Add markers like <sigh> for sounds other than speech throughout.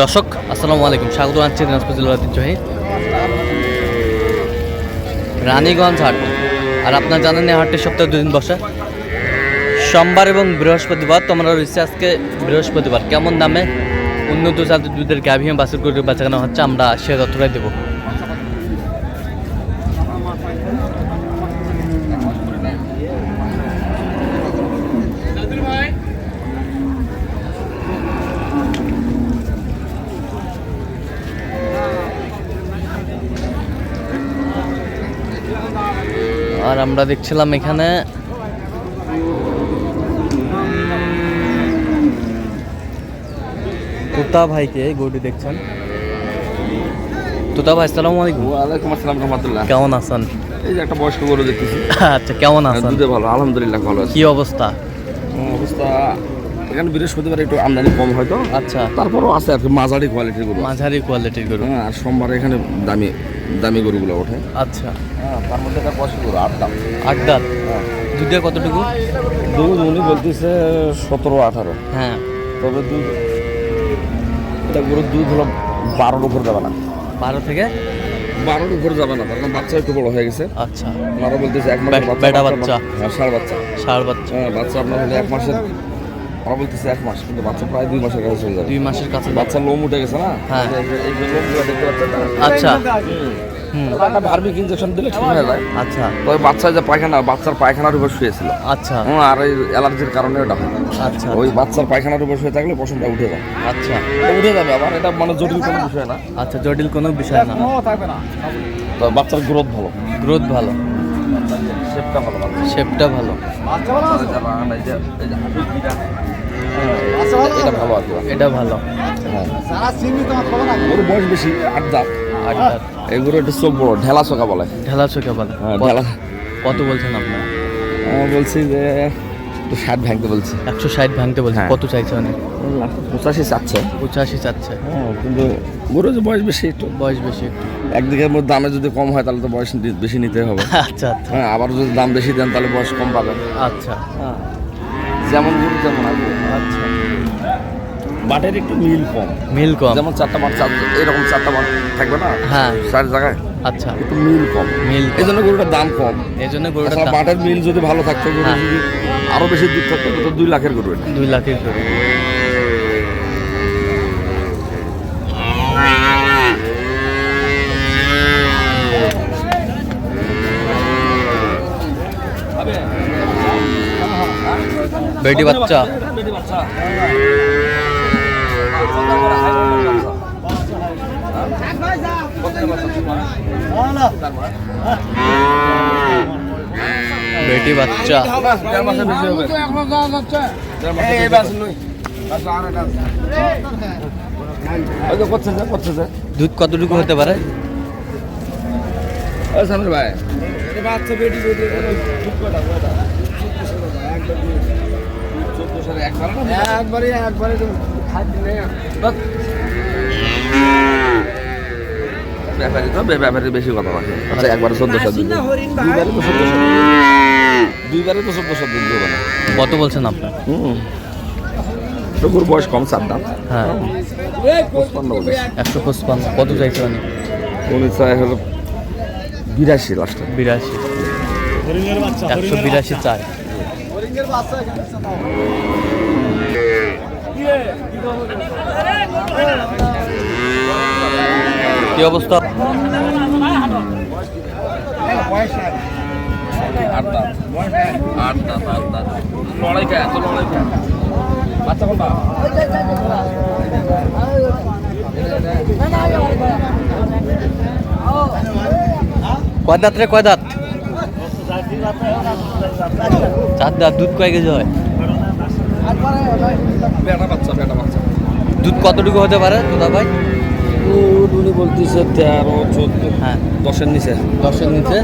দর্শক, আসসালামু আলাইকুম। স্বাগত জানাচ্ছি দিনাজপুর জেলার ঐতিহ্যবাহী রানীগঞ্জ হাট। আর আপনার জানেন এই হাটটি সপ্তাহে দুদিন বসে। সোমবার এবং বৃহস্পতিবার তোমরা রয়েছে আজকে বৃহস্পতিবার। কেমন দামে উন্নত জাতের দুধের গাভী বাছুর করে বেচাকেনা হচ্ছে আমরা সে তথ্যটাই দেবো। আমরা দেখছিলাম এখানে। তুতা ভাইকে গরুটি দেখছেন। তুতা ভাই আসসালামু আলাইকুম। ওয়ালাইকুম আসসালাম রহমতুল্লাহ। কেমন আছেন? এই যে একটা বয়স্ক গরু দেখতেছি। আচ্ছা কেমন আছেন? দুধে ভালো আলহামদুলিল্লাহ ভালো আছে। কি অবস্থা? অবস্থা এখানে বৃহস্পতিবার একটু আমদানি কম হয়তো। আচ্ছা। তারপরও আছে আর কি মাঝারি কোয়ালিটির গরু মাঝারি কোয়ালিটির গরু। হ্যাঁ আর সোমবার এখানে দামি। দামি গরুগুলো ওঠে। আচ্ছা। হ্যাঁ তার মধ্যে একটা বয়স্ক গরু আট দাম আট দাঁত দুধে কতটুকু? দুধ উনি বলতেছে সতেরো আঠারো। হ্যাঁ। তবে দুধ এটা গরুর দুধ হলো বারোর উপর যাবে না। বারো থেকে? বারোর উপর যাবে না কারণ বাচ্চা একটু বড় হয়ে গেছে। আচ্ছা। ওনারা বলতেছে এক মাসের বে- বাচ্চা বেটা বাচ্চা। হ্যাঁ ষাঁড় বাচ্চা। ষাড় বাচ্চা। হ্যাঁ বাচ্চা আপনার হলে এক মাসের ওরা বলতেছে এক মাস কিন্তু বাচ্চা প্রায় দুই মাসের কাছে চলে যাবে। দুই মাসের কাছে বাচ্চা লোম উঠে গেছে না? হ্যাঁ। এই যে- লোমগুলো দেখতে পাচ্ছেন আচ্ছা। একটা ভার্মিক ইঞ্জেকশন দিলে ঠিক হয়ে যায়। আচ্ছা। তবে বাচ্চা যে পায়খানা বাচ্চার পায়খানার উপর শুয়েছিল। আচ্ছা। আর এই অ্যালার্জির কারণে ওটা হয়। আচ্ছা। ওই বাচ্চার পায়খানার উপর শুয়ে থাকলে পশমটা উঠে যায়। আচ্ছা। উঠে যাবে আবার এটা মানে জটিল কোনো বিষয় না। আচ্ছা জটিল কোনো বিষয় না। তবে বাচ্চার গ্রোথ ভালো। গ্রোথ ভালো। শেপটা ভালো শেপটা ভালো। হ্যাঁ, এটা ভালো এটা ভালো। হ্যাঁ। ওর বয়স বেশি আট দাঁত। আট দাঁত। এগুলো একটু চোখ বড় ঢেলা চোখা বলে। ঢেলা চোখা বলে। হ্যাঁ, কত- ঢেলা। কত বলছেন আপনার? আমি বলছি যে একটু ষাট ভাঙতে বলছি। একশো ষাট ভাঙতে বলছেন হ্যাঁ। কত চাইছে অনেক পঁচাশি চাচ্ছে। পঁচাশি চাচ্ছে। হ্যাঁ কিন্তু গরু যে বয়স বেশি একটু। বয়স বেশি একটু। একদিকে দামে যদি কম হয় তাহলে তো বয়স বেশি নিতে হবে। <laughs> আচ্ছা আচ্ছা। হ্যাঁ আবার যদি দাম বেশি দেন তাহলে বয়স কম পাবেন। আচ্ছা। হ্যাঁ যেমন গরু তেমন আর আচ্ছা। বাটের একটু মিল কম। মিল কম। যেমন চারটা চার এরকম চারটা বাট থাকবে না? হ্যাঁ। চার জায়গায়। আচ্ছা। একটু মিল কম। মিল এই জন্য গরুটার দাম কম। এই জন্য দাম বাটের মিল যদি ভালো থাকতো গরু হ্যাঁ। যদি আরও বেশি দুধ থাকতো তো দুই লাখের গরু দুই লাখের গরু। বেটি বাচ্চা। বেটি বাচ্চা। করছে যে দুধ কতটুকু হতে পারে? ওই সামনে ভাই ব্যাপারি তো বে- বেশি কথা রাখে আচ্ছা একবারে চোদ্দশো দিন। দুইবারে তো চোদ্দশো দুইবারে তো চোদ্দশো দিন দেবে না। কত বলছেন আপনার হুম। টুকুর বয়স কম চার দাম হ্যাঁ। পঁচপান্ন বলে। একশো পঁচপান্ন। কত চাইছে অনেক উনি চাই হলো বিরাশি লাস্টে বিরাশি। একশো বিরাশি চাই কি অবস্থা আট দাম আট দাম আট দাম লড়াই খায় এত লড়াই খায় বাচ্চা কোনটা কয় দাঁত রে, কয় দাঁত? চার দাঁত, দুধ কয় কেজি হয়? দুধ কতটুকু হতে পারে তোদা ভাই? উনি বলতেছে তেরো চোদ্দ হ্যাঁ দশের নিচে। দশের নিচে?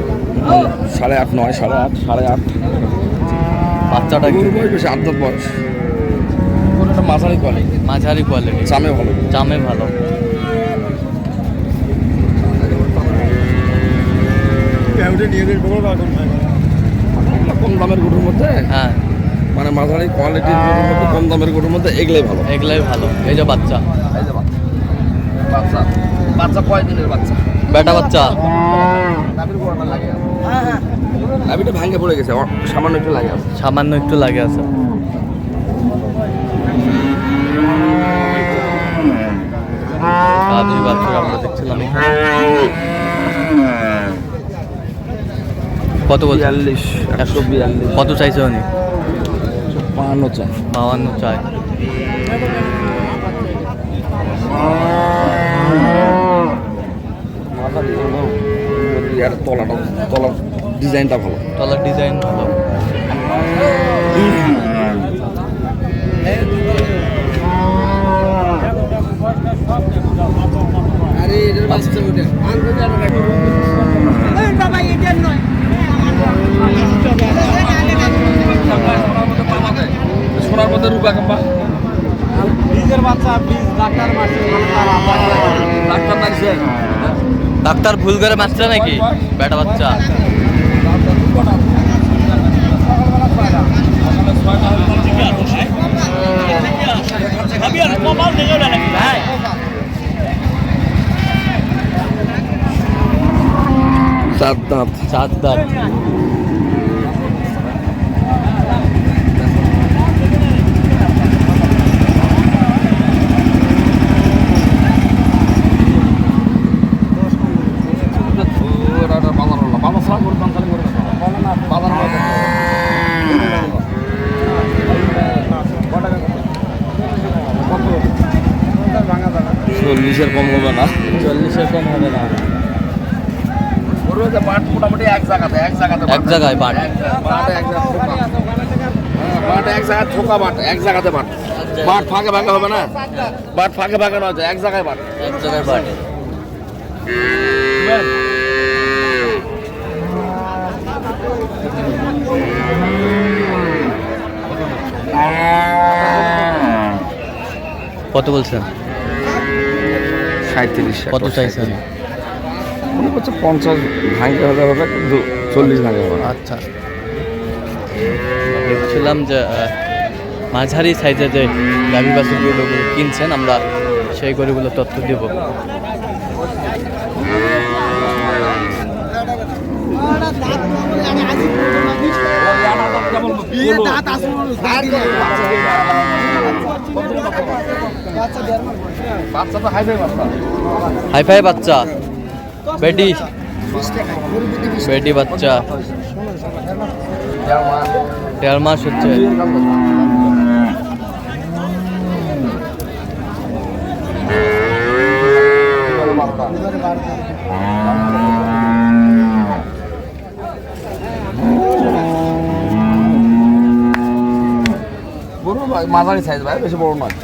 সাড়ে আট নয় সাড়ে আট সাড়ে আট। বাচ্চাটা কি? বয়স বেশি আট দশ বয়স। গরুটা মাঝারি কোয়ালিটি মাঝারি কোয়ালিটি চামে ভালো। চামে ভালো। কম দামের গরুর মধ্যে? হ্যাঁ। মানে মাঝারি কোয়ালিটির গরুর মধ্যে কম দামের গরুর মধ্যে এগুলাই ভালো। এগুলাই ভালো। এই যে বাচ্চা। এই যে বাচ্চা। বাচ্চা। বাচ্চা কয় দিনের বাচ্চা? বেটা বাচ্চা। নাভির লাগে নাভিটা ভাঙে পড়ে গেছে সামান্য একটু লাগে আছে। সামান্য একটু লাগে আছে। আমরা দেখছিলাম। কত বলছে? বিয়াল্লিশ একশো বিয়াল্লিশ। কত চাইছে উনি? বাহান্ন চাই। বাউান্ন চাই। এর তলাটা তলার ডিজাইনটা ভালো। তলার ডিজাইন ভালো আরে এটার বাচ্চা সোনার মধ্যে রূপা কাম্পা ডাক্তার নাইছে ডাক্তার ভুল করে মারছে নাকি? বেটা বাচ্চা। চার দাঁত চার দাঁত চল্লিশের কম হবে না চল্লিশের কম হবে না বাট মোটামুটি এক জায়গাতে এক জায়গাতে এক জায়গায় বাট। বাট এক জায়গায় ঠোকা। হ্যাঁ, এক জায়গাতে বাট। বাট ফাঁকে ফাঁকে হবে না? বাট ফাঁকে ফাঁকে নয় এক জায়গায় এক জায়গায় বাট। কত বলছেন? সাঁত্রিশ কত চাইছেন? মনে করছে পঞ্চাশ ভাঙতে হবে কিন্তু চল্লিশ ভাঙে হবে আচ্ছা। দেখছিলাম যে মাঝারি সাইজে যে গাভী বাছুরগুলো কিনছেন আমরা সেই গরুগুলো তথ্য দেব। হাইফাই হাই ফাই বাচ্চা। বেটি। বেটি বাচ্চা। দেড় মাস হচ্ছে। মাঝারি সাইজ ভাই বেশি বড় নয়।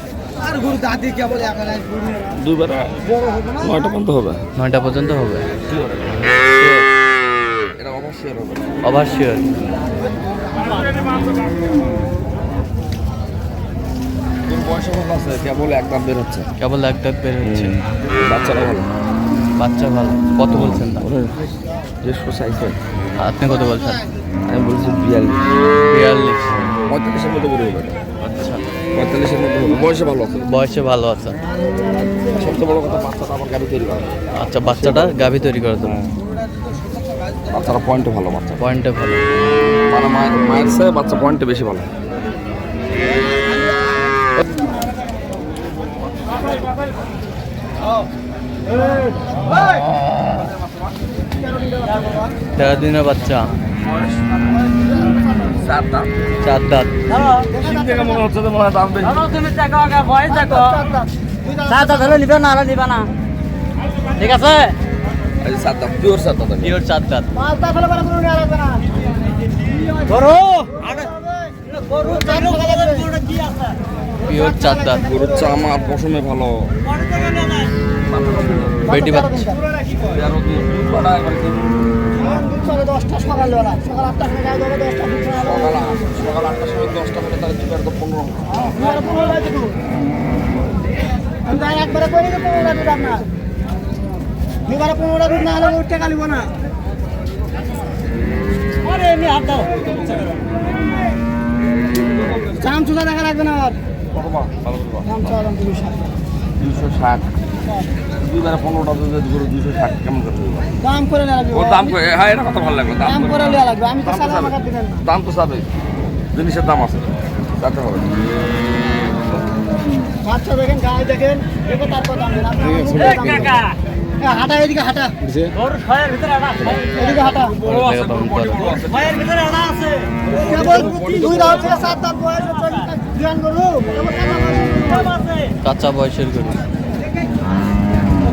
নয়টা পর্যন্ত হবে। নয়টা পর্যন্ত হবে। এটা অবশ্যই হবে। কেবল এক বের হচ্ছে। কেবল এক দাঁত বের হচ্ছে। বাচ্চাটা ভালো? বাচ্চা ভালো। কত বলছেন না? দেড়শো সাইজ হয় আপনি কত বলছেন? আমি বলছি বিয়াল্লিশ। বিয়াল্লিশ। পঁয়তাল্লিশের এটা। আচ্ছা পঁয়তাল্লিশের মধ্যে হবে। বয়সে ভালো আছে? বয়সে ভালো আছে। সবচেয়ে বড় কথা বাচ্চাটা আমার গাড়ি তৈরি করা। আচ্ছা বাচ্চাটা গাভী তৈরি করে দেবো বাচ্চারা পয়েন্টে ভালো বাচ্চা পয়েন্টে ভালো। মানে মায়ের মায়ের চেয়ে বাচ্চা পয়েন্টে বেশি ভালো। তেরো দিনের বাচ্চা। চার দাঁত। থেকে মনে হচ্ছে মনে হয় দাম বেশি। তুমি দেখো আগে ভয় দেখো। দাদা ধরে নিবে না আর নিবে না। ঠিক আছে? এই সাত দাম পিওর সাত দাম পিওর চার দাঁত। ধরো। পিওর চার দাঁত। গরুর চামা পশমে ভালো। বেটি বাচ্চা। এবার কি দশটা সকালবেলা সকাল আটটার সময় যাওয়া যাবে দশটা সকাল সকাল আটটার সময় দশটা হলে তার দুটো তো পনেরো আমি তাই একবারে করে দিই পনেরোটা দুধ আপনার দুবারে পনেরোটা দুধ না হলে উঠতে কালিব না। আরে এমনি হাত দাও। চাম চুদা দেখা লাগবে না দাম দুশো ষাট। দুশো ষাট দুইবারে পনেরোটা দুধ গরু দুশো ষাট কেমন করে দাম করে নেওয়া লাগবে ও দাম করে হ্যাঁ এটা কথা ভালো লাগবে দাম করে- লাগবে। আমি তো সাদা দাম তো জিনিসের দাম আছে। যাতে হবে। বাচ্চা দেখেন গায়ে দেখেন। দেখে তারপর দাম দেন। হাঁটা এদিকে হাঁটা। এদিকে হাঁটা। কাঁচা বয়সের গরু ওর তিনটির ভেব আছে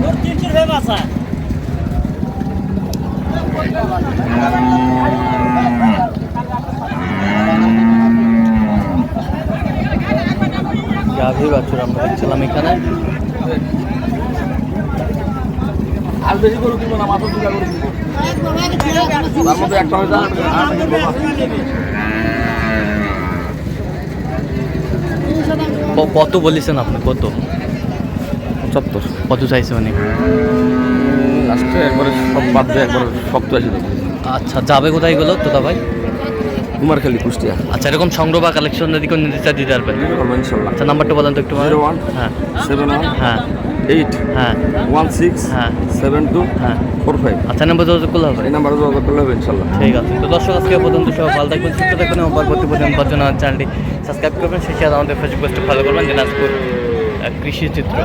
গাভী বাছুর আমরা দেখছিলাম এখানে। আর বেশি গরু কিনবো না মাত্র দুটা গরু কিনবো। তার মধ্যে একটা হয়ে কত বলেছেন আপনি? কত? পঁচাত্তর কত চাইছে মানে? লাস্টে একবারে সব বাদ দিয়ে একবারে শক্ত আছে আচ্ছা যাবে কোথায় গেলো তোদা ভাই? কুমারখালী কুষ্টিয়া। আচ্ছা এরকম সংগ্রহ বা কালেকশন যদি কোনো নিতে চায় দিতে পারবেন ইনশাল্লাহ। আচ্ছা নাম্বারটা বলেন তো একটু জিরো ওয়ান হ্যাঁ। সেভেন ওয়ান হ্যাঁ। এইট হ্যাঁ। ওয়ান সিক্স হ্যাঁ। সেভেন টু হ্যাঁ। Four five. আচ্ছা নাম্বার যোগাযোগ করলে হবে? এই নাম্বারে যোগাযোগ করলে হবে ইনশাল্লাহ। ঠিক আছে। তো দর্শক আজকে পর্যন্ত সবাই ভালো থাকবেন সুস্থ থাকবেন এবং পরবর্তী পর্যন্ত জন্য চ্যানেলটি সাবস্ক্রাইব করবেন। সেই সাথে আমাদের ফেসবুক পেজটি ফলো করবেন দিনাজপুর কৃষি চিত্র।